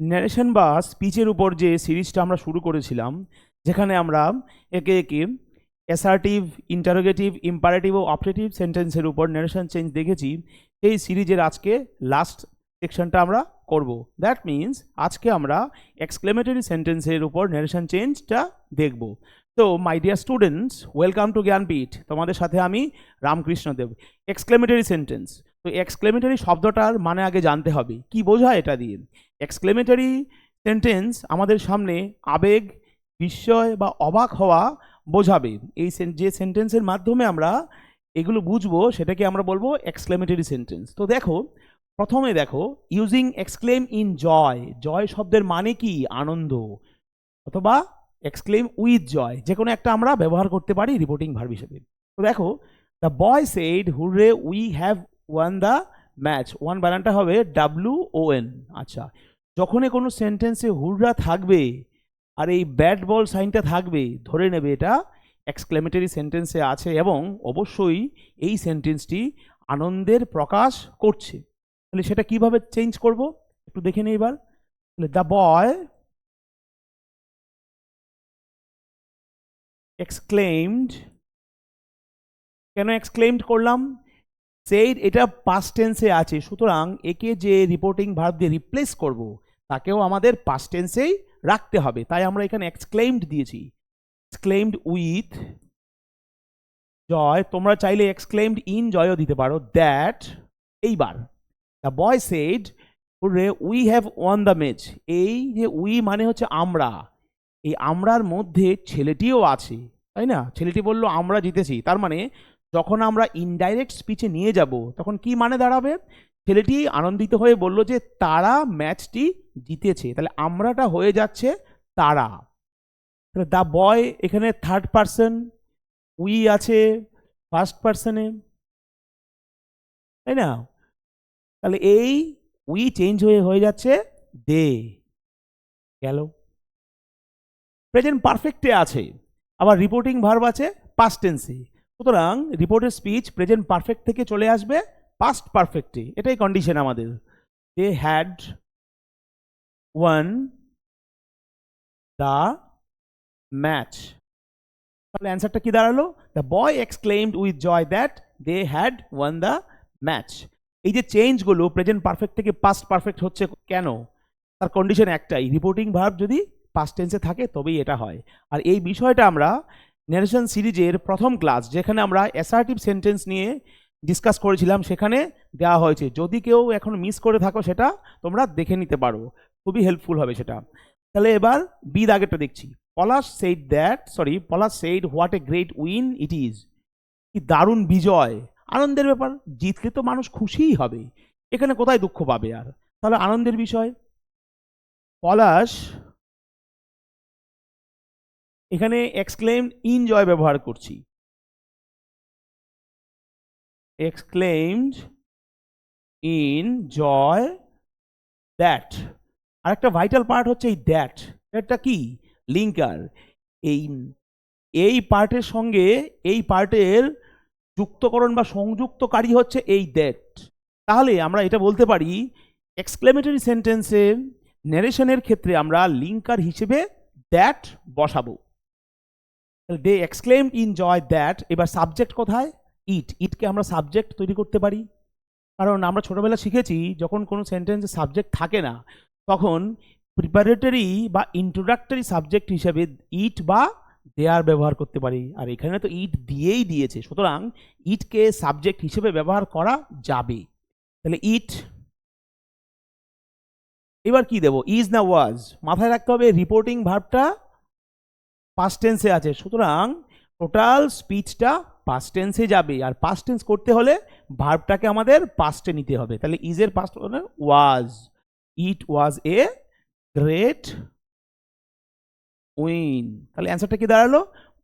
Narration বা স্পিচের উপর যে সিরিজটা আমরা শুরু করেছিলাম, যেখানে আমরা একে একে অ্যাসার্টিভ ইন্টারোগেটিভ ইম্পারেটিভ ও অপারেটিভ সেন্টেন্সের উপর ন্যারেশন চেঞ্জ দেখেছি এই সিরিজের আজকে লাস্ট সেকশনটা আমরা করব। দ্যাট মিন্স আজকে আমরা এক্সক্লেমেটরি সেন্টেন্সের উপর ন্যারেশন চেঞ্জটা দেখব। তো my dear students welcome to Gyanpeeth তোমাদের সাথে আমি রামকৃষ্ণ দেব। এক্সক্লেমেটরি সেন্টেন্স তো এক্সক্লেমেটরি শব্দটার মানে আগে জানতে হবে। কি বোঝায় এটা দিয়ে? এক্সক্লেমেটরি সেন্টেন্স আমাদের সামনে আবেগ, বিস্ময় বা অবাক হওয়া বোঝাবে। এই যে সেন্টেন্সের মাধ্যমে আমরা এগুলো বুঝব, সেটাকে আমরা বলব এক্সক্লেমেটরি সেন্টেন্স তো দেখো, প্রথমে দেখো using exclaim in joy joy শব্দের মানে কি? আনন্দ। অথবা এক্সক্লেম উইথ জয় যে কোনো একটা আমরা ব্যবহার করতে পারি রিপোর্টিং ভার্ব হিসেবে। তো দেখো the boy said hurray we have won the match won বানানটা হবে ডাব্লু ও এন আচ্ছা যখনই কোনো সেন্টেন্সে হুররা থাকবে আর এই ব্যাট বল সাইনটা থাকবে, ধরে নেবে এটা এক্সক্লেমেটরি সেন্টেন্সে আছে এবং অবশ্যই এই সেন্টেন্সটি আনন্দের প্রকাশ করছে। তাহলে সেটা কীভাবে চেঞ্জ করব? একটু দেখে নিই এবার। দ্য বয় এক্সক্লেমড কেন এক্সক্লেমড করলাম? সেইড এটা পাস্ট টেন্সে আছে, সুতরাং একে যে রিপোর্টিং ভার্ব দিয়ে রিপ্লেস করব, তাকেও আমাদের পাস্ট টেন্সেই রাখতে হবে। তাই আমরা এখানে এক্সক্লেমড দিয়েছি। এক্সক্লেমড উইথ জয়, তোমরা চাইলে এক্সক্লেমড ইন জয়ও দিতে পারো। দ্যাট এইবার। দ্য বয় সেড রে we have won the match এই যে উই মানে হচ্ছে আমরা। এই আমরার মধ্যে ছেলেটিও আছে, তাই না? ছেলেটি বলল, আমরা জিতেছি। তার মানে যখন আমরা ইনডাইরেক্ট স্পিচে নিয়ে যাব, তখন কি মানে দাঁড়াবে? ছেলেটি আনন্দিত হয়ে বলল যে, তারা ম্যাচটি জিতেছে, তাহলে আমরাটা হয়ে যাচ্ছে তারা। তাহলে দ্য বয় এখানে থার্ড পার্সন উই আছে ফার্স্ট পার্সনে তাই না? তাহলে এই উই চেঞ্জ হয়ে হয়ে যাচ্ছে দে গেল। প্রেজেন্ট পারফেক্টে আছে, আবার রিপোর্টিং ভার্ব আছে পাস্ট টেন্সে সুতরাং রিপোর্টের স্পিচ প্রেজেন্ট পারফেক্ট থেকে চলে আসবে পাস্ট পারফেক্টে এটাই কন্ডিশন আমাদের। They had won the match তাহলে অ্যান্সারটা কি দাঁড়াল? The boy exclaimed with joy that they had won the match এই যে চেঞ্জগুলো প্রেজেন্ট পারফেক্ট থেকে পাস্ট পারফেক্ট হচ্ছে কেন? তার কন্ডিশন একটাই। রিপোর্টিং ভার্ব যদি পাস্ট টেন্সে থাকে, তবেই এটা হয়। আর এই বিষয়টা আমরা ন্যারেশন সিরিজের প্রথম ক্লাস যেখানে আমরা অ্যাসার্টিভ সেন্টেন্স নিয়ে ডিসকাস করেছিলাম, সেখানে দেওয়া হয়েছে। যদি কেউ এখন মিস করে থাকো, সেটা তোমরা দেখে নিতে পারো। খুবই হেল্পফুল হবে সেটা। তাহলে এবার বি আগেরটা দেখছি। Palash said that sorry Palash said what a great win it is কি দারুণ বিজয়। আনন্দের ব্যাপার, জিতলে তো মানুষ খুশিই হবে। এখানে কোথায় দুঃখ পাবে আর? তাহলে আনন্দের বিষয়। পলাশ এখানে এক্সক্লেম ইন জয় ব্যবহার করছি। এক্সক্লেমড ইন জয় দ্যাট আর একটা ভাইটাল পার্ট হচ্ছে এই দ্যাট এটা কি? লিঙ্কার এই এই পার্টের সঙ্গে এই পার্টের যুক্তকরণ বা সংযুক্তকারী হচ্ছে এই দ্যাট তাহলে আমরা এটা বলতে পারি এক্সক্লেমেটরি সেন্টেন্সে ন্যারেশনের ক্ষেত্রে আমরা লিঙ্কার হিসেবে দ্যাট বসাবো। They exclaim in joy that এবার সাবজেক্ট কোথায়? ইট ইটকে আমরা সাবজেক্ট তৈরি করতে পারি? কারণ আমরা ছোটবেলা শিখেছি, যখন কোনো সেন্টেন্সে সাবজেক্ট থাকে না, তখন প্রিপারেটরি বা ইন্ট্রোডাক্টরি সাবজেক্ট হিসেবে ইট বা দেয়ার ব্যবহার করতে পারি। আর এখানে তো ইট দিয়েই দিয়েছে। সুতরাং ইটকে সাবজেক্ট হিসেবে ব্যবহার করা যাবে। তাহলে ইট এবার কি দেব? ইজ না ওয়াজ মাথায় রাখতে হবে রিপোর্টিং ভার্বটা পাস্ট টেন্সে আছে। সুতরাং টোটাল স্পিচটা পাস্ট টেন্সে যাবে। আর পাস্ট টেন্স করতে হলে ভার্বটাকে আমাদের পাস্টে নিতে হবে। তাহলে ইজের past was it was a great win তাহলে অ্যান্সারটা কি দাঁড়াল?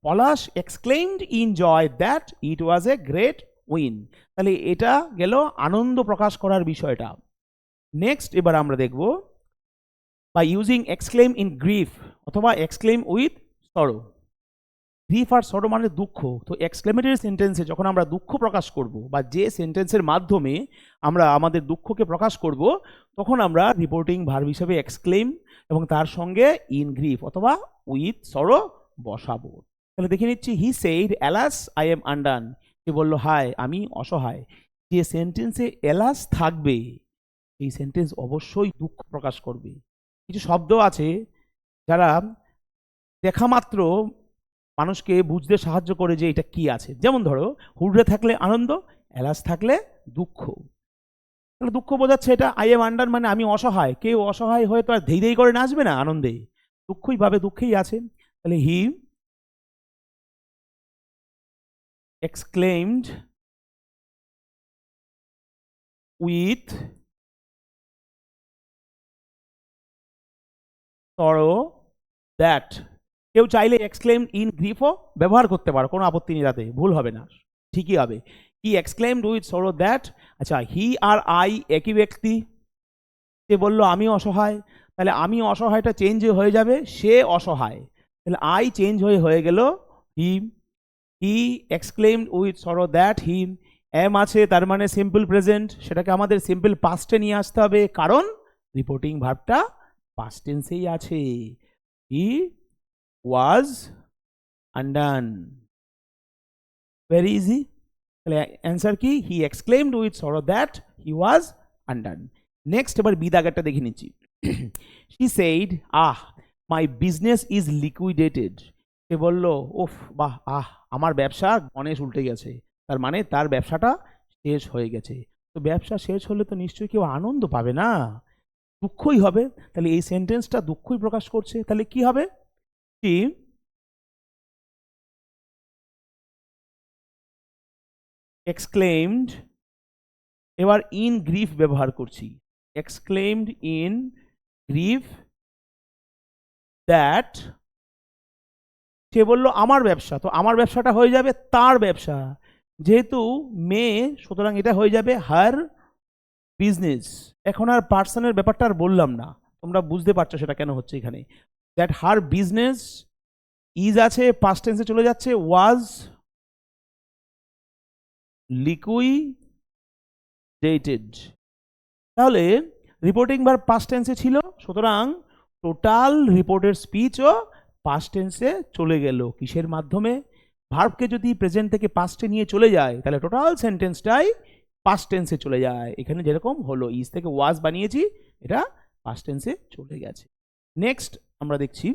Palash exclaimed in joy that it was a great win তাহলে এটা গেল আনন্দ প্রকাশ করার বিষয়টা। নেক্সট এবার আমরা দেখব। বা ইউজিং এক্সক্লেম ইন গ্রিফ অথবা এক্সক্লেম উইথ সরো গ্রিফ আর সরো মানে দুঃখ। তো এক্সক্লেমেটরি সেন্টেন্সে যখন আমরা দুঃখ প্রকাশ করব বা যে সেন্টেন্সের মাধ্যমে আমরা আমাদের দুঃখকে প্রকাশ করব, তখন আমরা রিপোর্টিং ভার্ব হিসেবে এক্সক্লেম এবং তার সঙ্গে ইন গ্রিফ অথবা উইথ সরো বসাবো। তাহলে দেখে নিচ্ছি he said alas I am undone সে বলল, হায়, আমি অসহায়। যে সেন্টেন্সে এলাস থাকবে, এই সেন্টেন্স অবশ্যই দুঃখ প্রকাশ করবে। কিছু শব্দ আছে যারা দেখা মাত্র মানুষকে বুঝতে সাহায্য করে যে এটা কি আছে। যেমন ধরো, হুডরে থাকলে আনন্দ এলাস থাকলে দুঃখ। তাহলে দুঃখ বোঝাচ্ছে এটা আই এম আন্ডার মানে আমি অসহায়। কেউ অসহায় হয়ে তো আর ধেই ধেই করে নাচবে না আনন্দে। দুঃখই ভাবে দুঃখেই আছে। তাহলে he exclaimed with sorrow that কেউ চাইলে এক্সক্লেম ইন গ্রিফও ব্যবহার করতে পারো, কোনো আপত্তি নেই তাতে, ভুল হবে না, ঠিকই হবে। He exclaimed with sorrow that আচ্ছা হি আর আই একই ব্যক্তি? সে বলল আমি অসহায়। তাহলে আমি অসহায়টা চেঞ্জ হয়ে যাবে, সে অসহায়। তাহলে আই চেঞ্জ হয়ে হয়ে গেল him he exclaimed with sorrow that him am আছে, তার মানে সিম্পল প্রেজেন্ট সেটাকে আমাদের সিম্পল পাস্টে নিয়ে আসতে হবে। কারণ রিপোর্টিং ভাবটা পাস্ট টেন্সেই আছে। হি আন্ডান ভেরি ইজি তাহলে অ্যান্সার কি he exclaimed with sorrow that he was undone next এবার বিদাগারটা দেখে নিচ্ছি। She said ah my business is liquidated সে বলল উফ বাহ, আহ, আমার ব্যবসা গণেশ উল্টে গেছে। তার মানে তার ব্যবসাটা শেষ হয়ে গেছে। তো ব্যবসা শেষ হলে তো নিশ্চয়ই কেউ আনন্দ পাবে না। দুঃখই হবে। তাহলে এই সেন্টেন্সটা দুঃখই প্রকাশ করছে। তাহলে কি হবে? কি? এক্সক্লেমড এবার ইন গ্রিফ ব্যবহার করছি। এক্সক্লেমড ইন গ্রিফ দ্যাট সে বলল, আমার ব্যবসা। তো আমার ব্যবসাটা হয়ে যাবে তার ব্যবসা। যেহেতু মেয়ে সুতরাং এটা হয়ে যাবে হার বিজনেস এখন আর পার্সনের ব্যাপারটা আর বললাম না। তোমরা বুঝতে পারছ সেটা কেন হচ্ছে এখানে। দ্যাট হার বিজনেস ইজ আছে পাস্ট টেন্সে চলে যাচ্ছে ওয়াজ লিকুইডেটেড তাহলে রিপোর্টিং বার পাস্ট টেন্সে ছিল, সুতরাং টোটাল রিপোর্টের স্পিচও পাস্ট টেন্সে চলে গেল। কিসের মাধ্যমে? ভার্বকে যদি প্রেজেন্ট থেকে পাস্টে নিয়ে চলে যায়, তাহলে টোটাল সেন্টেন্সটাই পাস্ট টেন্সে চলে যায়। এখানে যেরকম হলো ইজ থেকে ওয়াজ বানিয়েছি, এটা পাস্ট টেন্সে চলে গেছে। নেক্সট আমরা দেখছি।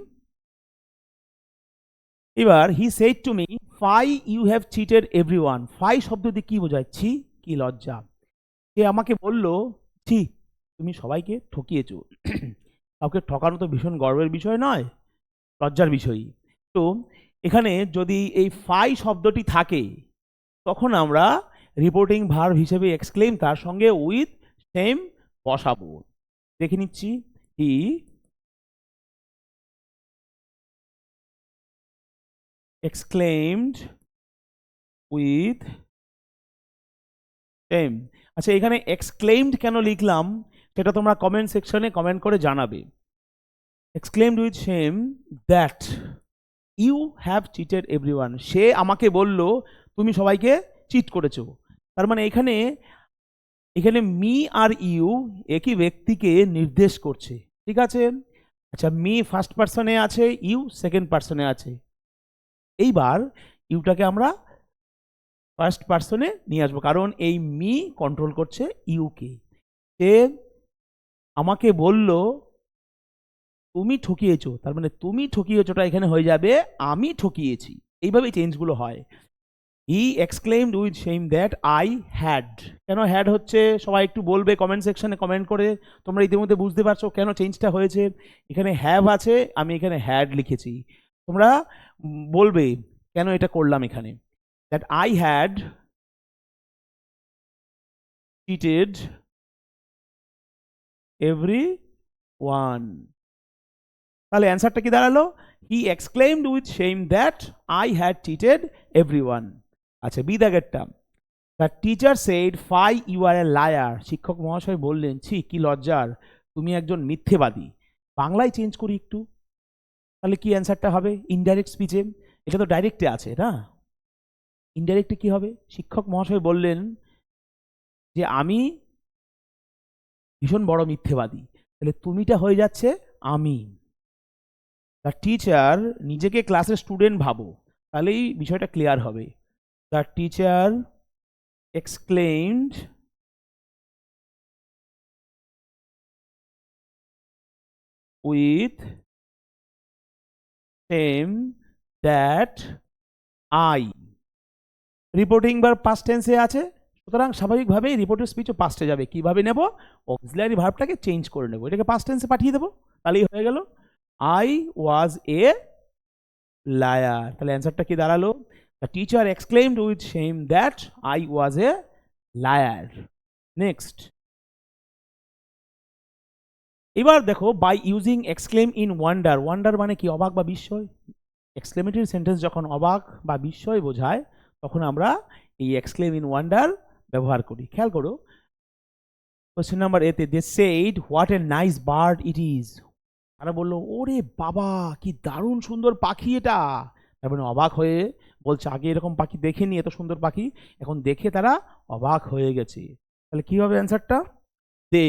এবার he said to me fie you have cheated every one fie শব্দ দিয়ে কী বোঝাচ্ছি কি লজ্জা। সে আমাকে বলল, ছি, তুমি সবাইকে ঠকিয়েছো। কাউকে ঠকানো তো ভীষণ গর্বের বিষয় নয়, লজ্জার বিষয়ই। তো এখানে যদি এই ফাই শব্দটি থাকে, তখন আমরা রিপোর্টিং ভার্ব হিসেবে এক্সক্লেম তার সঙ্গে উইথ সেম বসাবো। দেখে নিচ্ছি হি এক্সক্লেমড উইথ সেম আচ্ছা এখানে এক্সক্লেমড কেন লিখলাম? সেটা তোমরা কমেন্ট সেকশনে কমেন্ট করে জানাবে। Exclaimed with shame that you have cheated everyone সে আমাকে বলল, তুমি সবাইকে চিট করেছ। তার মানে এখানে এখানে মি আর ইউ একই ব্যক্তিকে নির্দেশ করছে। ঠিক আছে? আচ্ছা মি ফার্স্ট পার্সনে আছে ইউ সেকেন্ড পার্সনে আছে। এইবার ইউটাকে আমরা ফার্স্ট পার্সনে নিয়ে আসব, কারণ এই মি কন্ট্রোল করছে ইউকে। সে আমাকে বলল, তুমি ঠকিয়েছো, তার মানে তুমি ঠকিয়েছোটা এখানে হয়ে যাবে, আমি ঠকিয়েছি। এইভাবেই চেঞ্জগুলো হয়। He exclaimed with shame that I had কেন হ্যাড হচ্ছে? সবাই একটু বলবে কমেন্ট সেকশনে কমেন্ট করে। তোমরা ইতিমধ্যে বুঝতে পারছ কেন চেঞ্জটা হয়েছে। এখানে হ্যাভ আছে, আমি এখানে হ্যাড লিখেছি। তোমরা বলবে, কেন এটা করলাম এখানে? That I had cheated every one তাহলে অ্যান্সারটা কি দাঁড়াল? He exclaimed with shame that I had cheated every one আচ্ছা B দ্যাগেরটা the teacher said fie you are a liar শিক্ষক মহাশয় বললেন, ছি, কি লজ্জার। তুমি একজন মিথ্যেবাদী। বাংলায় চেঞ্জ করি একটু। তাহলে কি অ্যান্সারটা হবে? ইনডাইরেক্ট স্পিচে এটা তো ডাইরেক্টে আছে, না? ইনডাইরেক্টে কি হবে? শিক্ষক মহাশয় বললেন যে, আমি ভীষণ বড় মিথ্যেবাদী। তাহলে তুমিটা হয়ে যাচ্ছে আমি। দ্য টিচার নিজেকে ক্লাসের স্টুডেন্ট ভাবো। তাহলেই বিষয়টা ক্লিয়ার হবে। The teacher exclaimed with shame that I reporting bar past টেন্সে আছে। সুতরাং স্বাভাবিকভাবেই রিপোর্টের স্পিচও পাস্টে যাবে। কীভাবে নেব? অক্সিলারি ভার্বটাকে চেঞ্জ করে নেব। এটাকে পাস্ট টেন্সে পাঠিয়ে দেবো। তাহলেই হয়ে গেল। আই ওয়াজ এ লায়ার তাহলে অ্যান্সারটা কি দাঁড়াল? The teacher exclaimed with shame that I was a liar next এবার দেখো by using exclaim in wonder wonder মানে কি, অবাক বা বিস্ময়? এক্সক্লেমেটরি সেন্টেন্স যখন অবাক বা বিস্ময় বোঝায়, তখন আমরা এই এক্সক্লেম ইন ওয়ান্ডার ব্যবহার করি। খেয়াল করো কোয়েশ্চেন নাম্বার এতে they said what a nice bird it is তারা বলল, ওরে বাবা, কি দারুণ সুন্দর পাখি এটা! তার মানে অবাক হয়ে বলছে, আগে এরকম পাখি দেখেনি, এত সুন্দর পাখি। এখন দেখে তারা অবাক হয়ে গেছে। তাহলে কী হবে অ্যান্সারটা they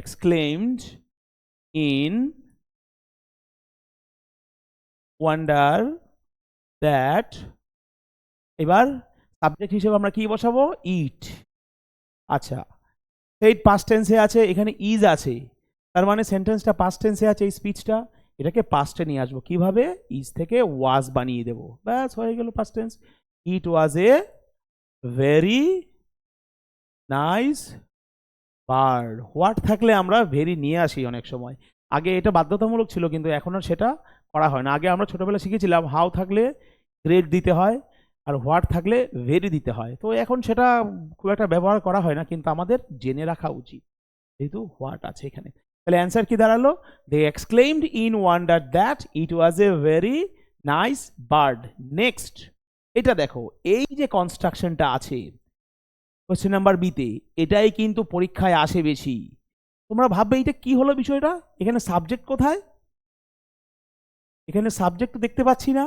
exclaimed in wonder that, এবার সাবজেক্ট হিসেবে আমরা কি বসাবো? ইট আচ্ছা সেইট পাস্ট টেন্সে আছে, এখানে ইজ আছে। তার মানে সেন্টেন্সটা পাস্ট টেন্সে আছে এই স্পিচটা এটাকে পাস্টে নিয়ে আসব। কীভাবে? ইজ থেকে ওয়াজ বানিয়ে দেবো। ব্যাস, হয়ে গেল past tense it was a very nice bird what থাকলে আমরা ভেরি নিয়ে আসি অনেক সময়। আগে এটা বাধ্যতামূলক ছিল, কিন্তু এখন আর সেটা করা হয় না। আগে আমরা ছোটবেলা শিখেছিলাম হাউ থাকলে গ্রেড দিতে হয় আর হোয়াট থাকলে ভেরি দিতে হয়। তো এখন সেটা খুব একটা ব্যবহার করা হয় না, কিন্তু আমাদের জেনে রাখা উচিত যেহেতু হোয়াট আছে এখানে। তাহলে অ্যান্সার কি দাঁড়াল? They exclaimed in wonder that it was a very nice bird next এটা দেখো, এই যে কনস্ট্রাকশনটা আছে কোয়েশ্চেন নাম্বার বিতে এটাই কিন্তু পরীক্ষায় আসে বেশি। তোমরা ভাববে এটা কি হলো বিষয়টা? এখানে সাবজেক্ট কোথায়? এখানে সাবজেক্ট দেখতে পাচ্ছি না।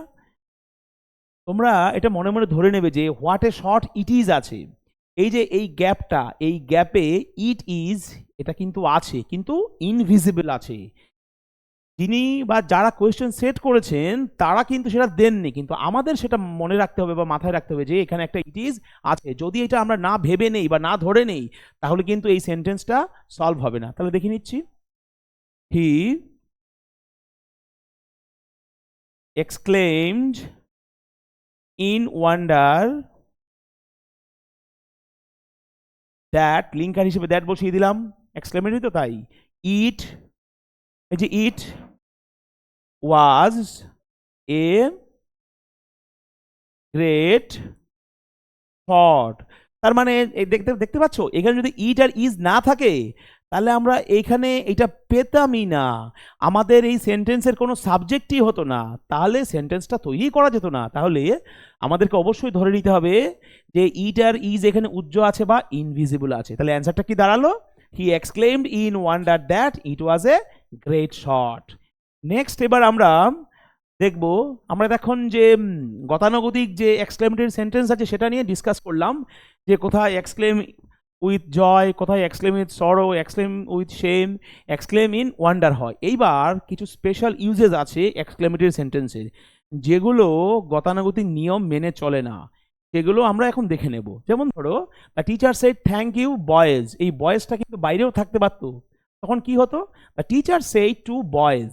তোমরা এটা মনে মনে ধরে নেবে যে what a short it is আছে। এই যে, এই গ্যাপটা এই গ্যাপে ইট ইজ এটা কিন্তু আছে, কিন্তু ইনভিজিবল আছে। যিনি বা যারা কোয়েশ্চেন সেট করেছেন, তারা কিন্তু সেটা দেননি। কিন্তু আমাদের সেটা মনে রাখতে হবে বা মাথায় রাখতে হবে যে, এখানে একটা ইট ইজ আছে। যদি এটা আমরা না ভেবে নেই বা না ধরে নেই, তাহলে কিন্তু এই সেন্টেন্সটা সলভ হবে না। তাহলে দেখে নিচ্ছি। He exclaimed in wonder that linker হিসেবে দ্যাট বসিয়ে দিলাম। এক্সক্লেমেটরি তো তাই। ইট এই যে ইট ওয়াজ এ গ্রেট থট তার মানে দেখতে দেখতে পাচ্ছ? এখানে যদি ইট আর ইজ না থাকে, তাহলে আমরা এইখানে এটা পেতামই না। আমাদের এই সেন্টেন্সের কোনো সাবজেক্টই হতো না। তাহলে সেন্টেন্সটা তৈরি করা যেত না। তাহলে আমাদেরকে অবশ্যই ধরে নিতে হবে যে ইট আর ইজ এখানে উজ্জ্ব আছে বা ইনভিজিবল আছে। তাহলে অ্যান্সারটা কি দাঁড়াল? He exclaimed in wonder that it was a great shot next এবার আমরা দেখব, আমরা এখন যে গতানুগতিক যে এক্সক্লেমেটরি সেন্টেন্স আছে, সেটা নিয়ে ডিসকাস করলাম, যে কোথায় এক্সক্লেম উইথ জয়, কোথায় exclaim with sorrow exclaim with shame exclaim in wonder হয়। এইবার কিছু স্পেশাল ইউজেস আছে এক্সক্লেমেটরি সেন্টেন্সের যেগুলো গতানুগতিক নিয়ম মেনে চলে না। সেগুলো আমরা এখন দেখে নেব। যেমন ধরো the teacher said thank you boys এই বয়েজটা কিন্তু বাইরেও থাকতে পারতো। তখন কি হতো? The teacher said to boys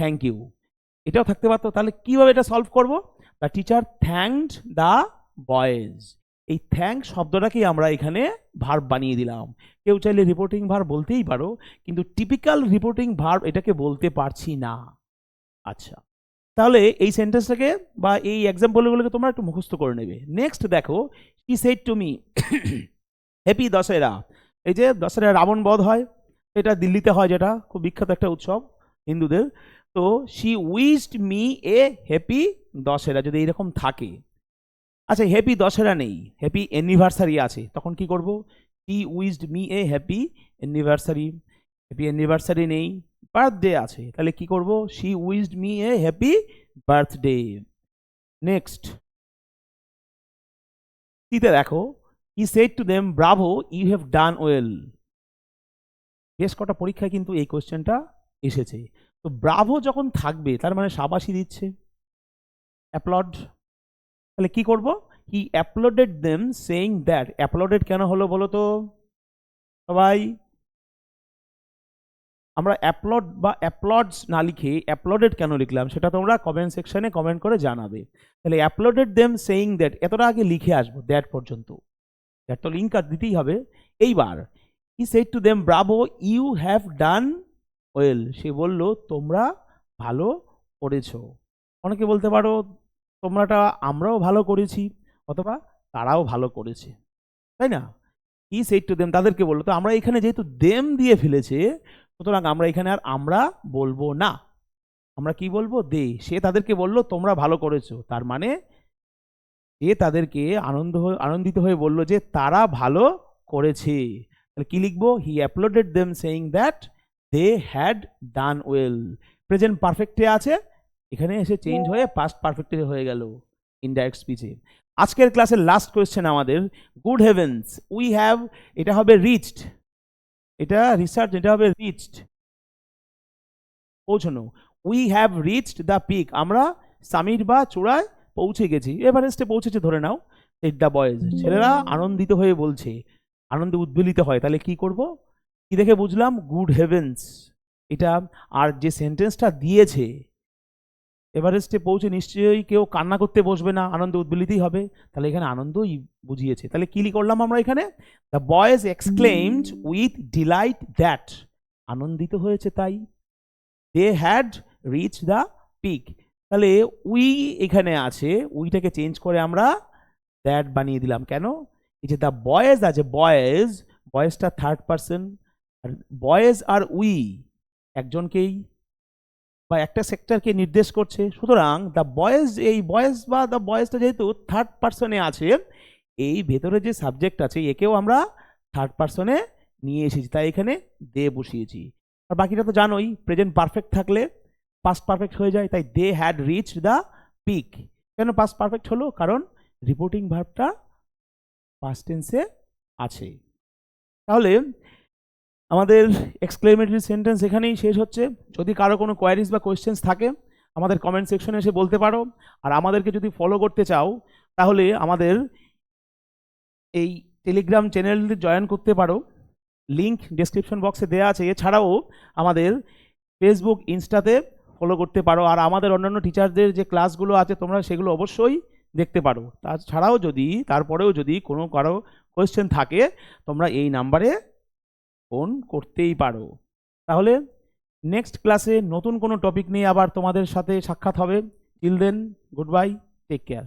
thank you এটাও থাকতে পারতো। তাহলে কীভাবে এটা সলভ করব? The teacher thanked the boys এই থ্যাংক শব্দটাকেই আমরা এখানে ভার্ব বানিয়ে দিলাম। কেউ চাইলে রিপোর্টিং ভার্ব বলতেই পারো, কিন্তু টিপিক্যাল রিপোর্টিং ভার্ব এটাকে বলতে পারছি না। আচ্ছা। তাহলে এই সেন্টেন্সটাকে বা এই এক্সাম্পলগুলোকে তোমরা একটু মুখস্থ করে নেবে। নেক্সট দেখো কি said to me happy Dussehra. এই যে দশেরা রাবণ বধ হয়, এটা দিল্লিতে হয় যেটা, খুব বিখ্যাত একটা উৎসব হিন্দুদের। তো she wished me a happy Dussehra, যদি এরকম থাকে। আচ্ছা হ্যাপি দশেরা নেই হ্যাপি অ্যানিভার্সারি আছে। তখন কি করব? She wished me a happy anniversary happy anniversary নেই বার্থডে আছে। তাহলে কি করব? She wished me a happy birthday next তিতে দেখো he said to them bravo you have done well বেশ কটা পরীক্ষায় কিন্তু এই কোয়েশ্চেনটা এসেছে। তো ব্রাভো যখন থাকবে, তার মানে সাবাসি দিচ্ছে। অ্যাপ্লড তাহলে কি করব? He applauded them saying that applauded কেন হলো বলো তো? সবাই। আমরা অ্যাপলোড বা অ্যাপ্লডস না লিখে অ্যাপলোডেড কেন লিখলাম, সেটা তোমরা কমেন্ট সেকশনে কমেন্ট করে জানাবে। তাহলে অ্যাপলোডেড দেম সেইং দ্যাট এতটা আগে লিখে আসব দ্যাট পর্যন্ত। দ্যাট তো লিঙ্ক আর দিতেই হবে। এইবার he said to them bravo you have done well, সে বলল, তোমরা ভালো করেছ। অনেকে বলতে পারো, তোমরাটা আমরাও ভালো করেছি, অথবা তারাও ভালো করেছে। তাই না? ই সেড টু দেম তাদেরকে বলল, তো আমরা এখানে যেহেতু দেম দিয়ে ফেলেছে, সুতরাং আমরা এখানে আর আমরা বলব না। আমরা কি বলব? দে। সে তাদেরকে বলল, তোমরা ভালো করেছ। তার মানে এ তাদেরকে আনন্দ আনন্দিত হয়ে বলল যে, তারা ভালো করেছে। তাহলে কি লিখব? He applauded them saying that they had done well present পারফেক্টে আছে। এখানে এসে চেঞ্জ হয়ে পাস্ট পারফেক্টে হয়ে গেল ইনডাইরেক্ট স্পিচে আজকের ক্লাসের লাস্ট কোয়েশ্চেন আমাদের। গুড হেভেন্স উই হ্যাভ এটা হবে রিচড এটা রিসার্চ এটা হবে রিচড পৌঁছানো। We have reached the peak আমরা সামির বা চূড়ায় পৌঁছে গেছি। এভারেস্টে পৌঁছেছে, ধরে নাও। এট দ্য বয়েজ ছেলেরা আনন্দিত হয়ে বলছে। আনন্দে উদ্বেলিত হয়। তাহলে কি করব? কি দেখে বুঝলাম? গুড হেভেন্স এটা আর যে সেন্টেন্সটা দিয়েছে এভারেস্টে পৌঁছে নিশ্চয়ই কেউ কান্না করতে বসবে না, আনন্দ উদ্বেলিতই হবে। তাহলে এখানে আনন্দই বুঝিয়েছে। তাহলে কি লি করলাম আমরা এখানে? The boys exclaimed with delight that আনন্দিত হয়েছে তাই। They had reach the peak তাহলে উই এখানে আছে, উইটাকে চেঞ্জ করে আমরা দ্যাট বানিয়ে দিলাম। কেন? এই যে দ্য বয়েজ আছে বয়েজ বয়েজটা থার্ড পার্সন আর বয়েজ আর উই একজনকেই বা একটা সেক্টরকে নির্দেশ করছে। সুতরাং দ্য বয়েজ এই বয়েজ বা দ্য বয়েজটা যেহেতু থার্ড পার্সনে আছে, এই ভেতরে যে সাবজেক্ট আছে, একেও আমরা থার্ড পার্সনে নিয়ে এসেছি, তাই এখানে দে বসিয়েছি। আর বাকিটা তো জানোই প্রেজেন্ট পারফেক্ট থাকলে পাস্ট পারফেক্ট হয়ে যায়, তাই they had reach the peak কেন পাস্ট পারফেক্ট হলো? কারণ রিপোর্টিং ভার্বটা পাস্ট টেন্সে আছে। তাহলে আমাদের এক্সক্লেমেটরি সেন্টেন্স এখানেই শেষ হচ্ছে। যদি কারও কোনো কোয়ারিজ বা কোয়েশ্চেন্স থাকে, আমাদের কমেন্ট সেকশনে এসে বলতে পারো। আর আমাদেরকে যদি ফলো করতে চাও, তাহলে আমাদের এই টেলিগ্রাম চ্যানেলটি জয়েন করতে পারো। লিংক ডেসক্রিপশন বক্সে দেওয়া আছে। এছাড়াও আমাদের ফেসবুক ইনস্টাতে ফলো করতে পারো। আর আমাদের অন্যান্য টিচারদের যে ক্লাসগুলো আছে, তোমরা সেগুলো অবশ্যই দেখতে পারো। তাছাড়াও যদি, তারপরেও যদি কোনো কারও কোয়েশ্চেন থাকে, তোমরা এই নাম্বারে ফোন করতেই পারো। তাহলে নেক্সট ক্লাসে নতুন কোনো টপিক নিয়ে আবার তোমাদের সাথে সাক্ষাৎ হবে। Then goodbye take care